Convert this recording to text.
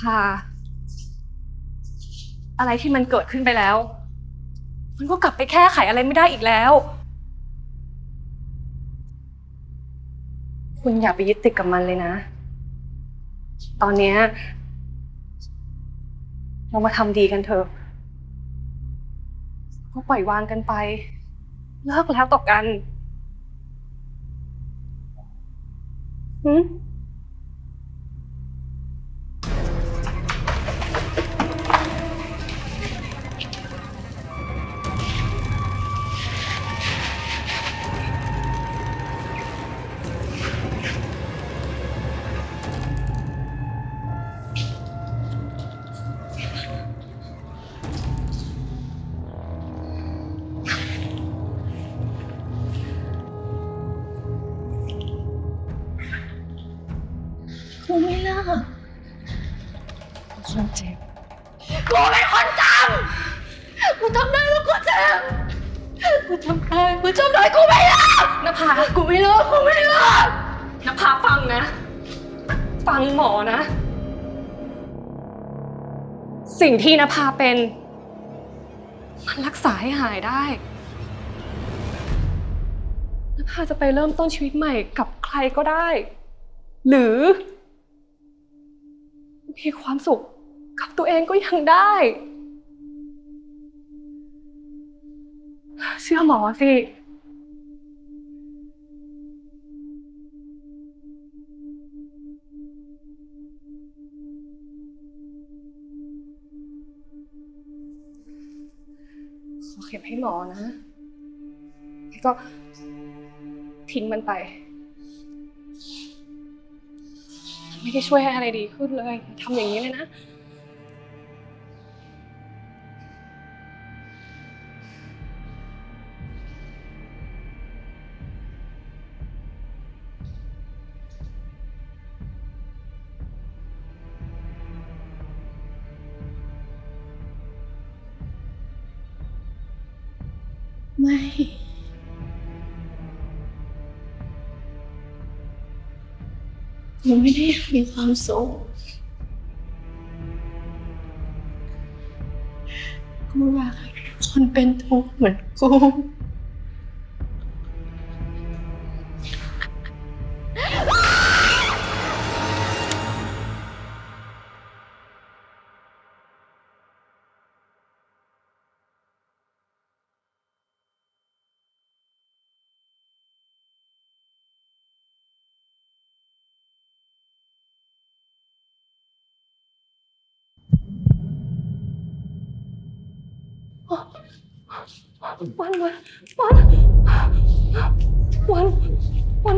พา อะไรที่มันเกิดขึ้นไปแล้ว มันก็กลับไปแก้ไขอะไรไม่ได้อีกแล้ว คุณอย่าไปยึดติดกับมันเลยนะ ตอนเนี้ยเรามาทำดีกันเถอะก็ปล่อยวางกันไป เลิกแล้วต่อกันหืม กูไม่เลิกฉันเจ็บกูเป็นคนทำกูทำได้แล้วกูเจ็บกูทำได้กูทำได้กูไม่เลิกนภากูไม่เลิกกูไม่เลิกนภาฟังนะ ฟังหมอนะ สิ่งที่นภาเป็น มันรักษาให้หายได้นภาจะไปเริ่มต้นชีวิตใหม่กับใครก็ได้ หรือ มีความสุขกับตัวเองก็ยังได้ เชื่อหมอสิขอเข็มให้หมอนะ แล้วก็ทิ้งมันไป ไม่ได้ช่วยให้อะไรดีขึ้นเลยทำอย่างนี้เลยนะ ไม่ กูไม่ได้อยากมีความสุขกูอยากให้คนเป็นทุกข์เหมือนกู วันวันวันวันวัน